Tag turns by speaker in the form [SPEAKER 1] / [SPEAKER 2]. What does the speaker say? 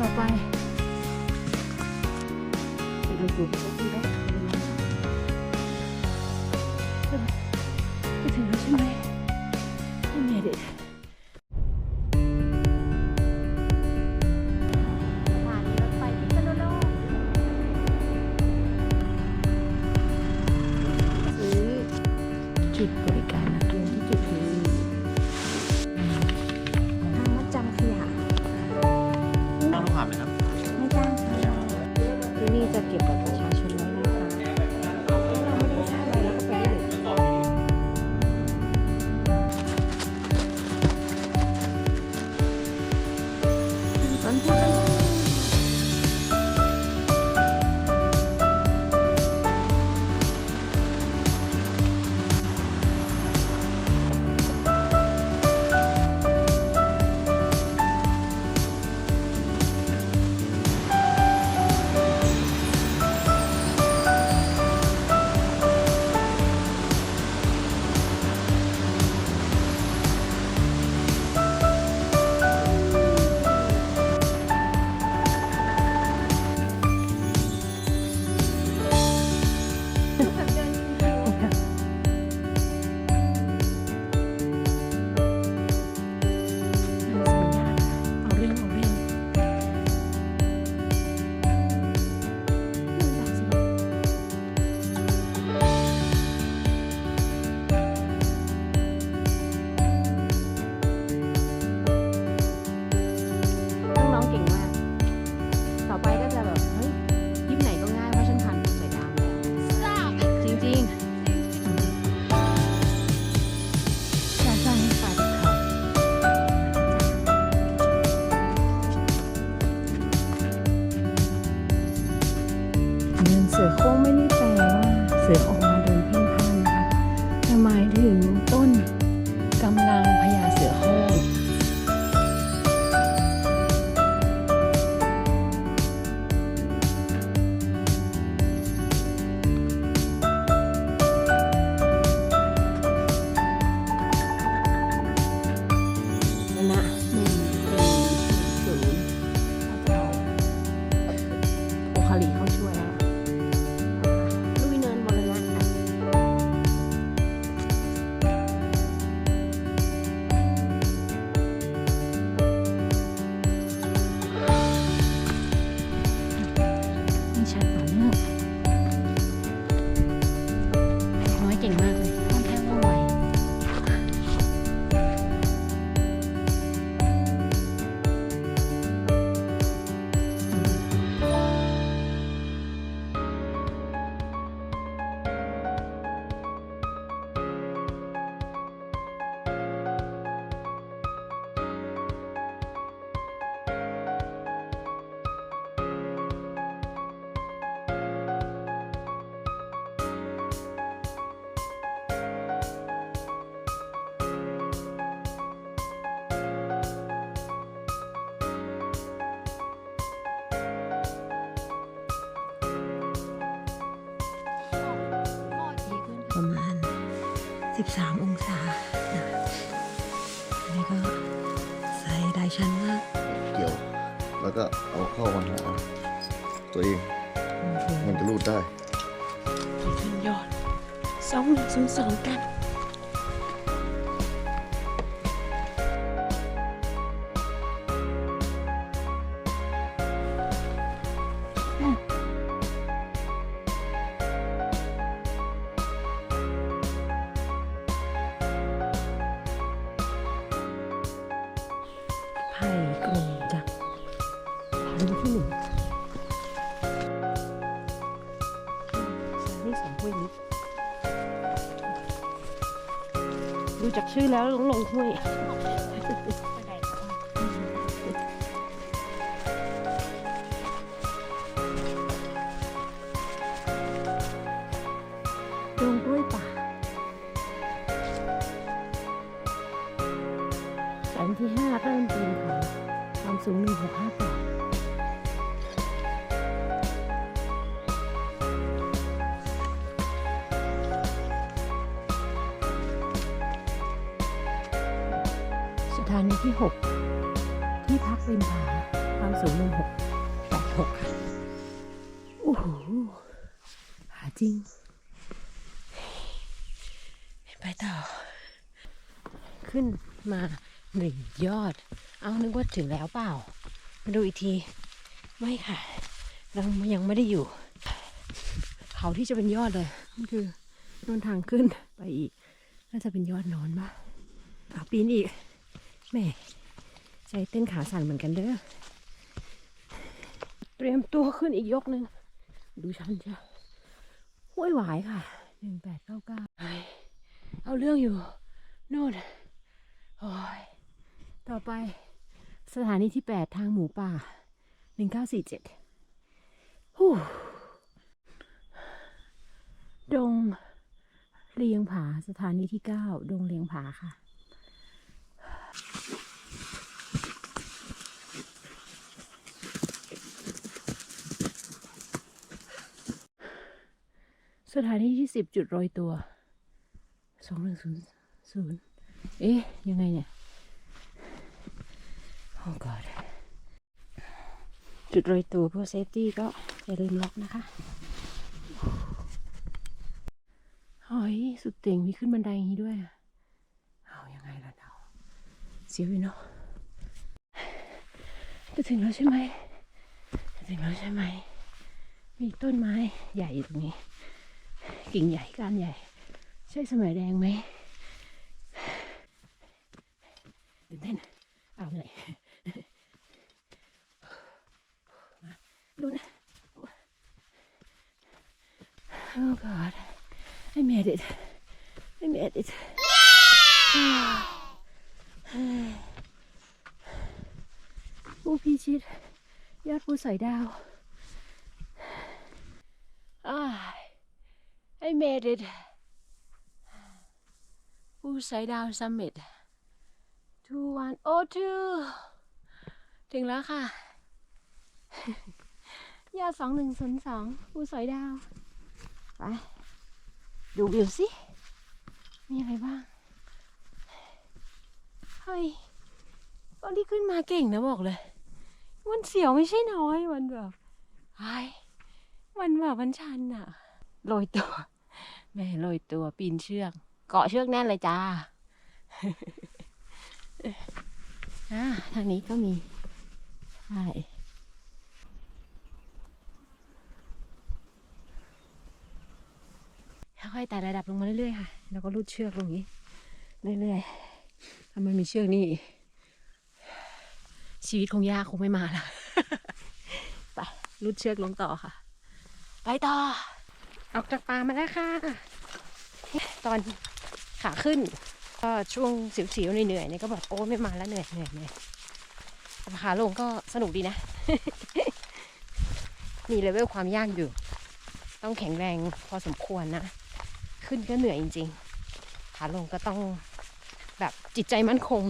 [SPEAKER 1] ต่อไปไปดูกลุ่มที่
[SPEAKER 2] ได้
[SPEAKER 1] bonito que pasar. เงินเสือโค้งไม่ได้แปลว่าเสือออก ประมาณ 13 องศานะอันนี้ก็ใส่ได้ชั้นมาก
[SPEAKER 2] เกี่ยว แล้วก็เอาเข้ามาหาตัวเอง มันจะรูดได้
[SPEAKER 1] ขึ้นยอดสองหนึ่งสองสองกัน กรงจ้ะดูที่หนึ่งสายที่สองห้วยนี้ดูจากชื่อแล้วต้องลงห้วย 0168ฐานีที่ 6 ที่พักริมผาความสูงหนึ่งหกแปดหกค่ะโอ้โหหาจริง ไปต่อ ขึ้นมา หนึ่งยอด เอานึกว่าถึงแล้วเปล่า มาดูอีกที ไม่ค่ะ เรายังไม่ได้อยู่ เขาที่จะเป็นยอดเลยมันคือโนนทางขึ้นไปอีก น่าจะเป็นยอดนอนปะเอาปีนอีกแม่ใจเต้นขาสั่นเหมือนกันเด้อ เตรียมตัวขึ้นอีกยกหนึ่ง ดูชันจ้ะห้วยหวายค่ะหนึ่งแปดเก้าเก้าเอาเรื่องอยู่ โน่น โอ้ย ต่อไปสถานีที่แปดทางหมูป่าหนึ่งเก้าสี่เจ็ดฮู้ดงเลียงผาสถานีที่เก้าดงเลียงผาค่ะ สถานีที่สิบจุดโรยตัวสองหนึ่งศูนย์ศูนย์เอ๊ะ ยังไงเนี่ย โอ้ god จุดโรยตัวเพื่อเซฟตี้ก็อย่าลืมล็อกนะคะเฮ้ยสุดเต่งมีขึ้นบันไดอย่างนี้ด้วยอะเอายังไงล่ะเราเสียวอยู่เนาะจะถึงแล้วใช่ไหมจะถึงแล้วใช่ไหม มีต้นไม้ใหญ่อยู่ตรงนี้ กิ่งใหญ่ก้านใหญ่ ใช่สมัยแดงไหมตื่นเต้นเอาเหนื่อยมา ดูนะ Oh God I made it I made it ผู้พิชิต ยอดภูสอยดาวอ่า I made it ภูสอยดาวซัมมิต two one oh two ถึงแล้วค่ะ ยอดสองหนึ่งศูนย์สองภูสอยดาว ไป ดูวิวสิ มีอะไรบ้าง เฮ้ยตอนที่ขึ้นมาเก่งนะบอกเลย มันเสียวไม่ใช่น้อยมันแบบไอ้มันแบบมันชันอะโรยตัว แม่โรยตัวปีนเชือก เกาะเชือกแน่นเลยจ้าอ่าทางนี้ก็มีใช่ค่อยๆ ไต่ระดับลงมาเรื่อยๆค่ะ แล้วก็ลูดเชือกลงอย่างนี้ เรื่อยๆถ้ามันมีเชือกนี่ ชีวิตคงยากคงไม่มาละไปลูดเชือกลงต่อค่ะ ไปต่อ ออกจากป่ามาแล้วค่ะ ตอนขาขึ้น ก็ช่วงเสียวๆเหนื่อยๆเนี่ยก็แบบโอ้ไม่มาแล้วเหนื่อยเหนื่อยเหนื่อยแต่ขาลงก็สนุกดีนะ มีเลเวลความยากอยู่ ต้องแข็งแรงพอสมควรนะ ขึ้นก็เหนื่อยจริงๆขาลงก็ต้องแบบจิตใจมั่นคง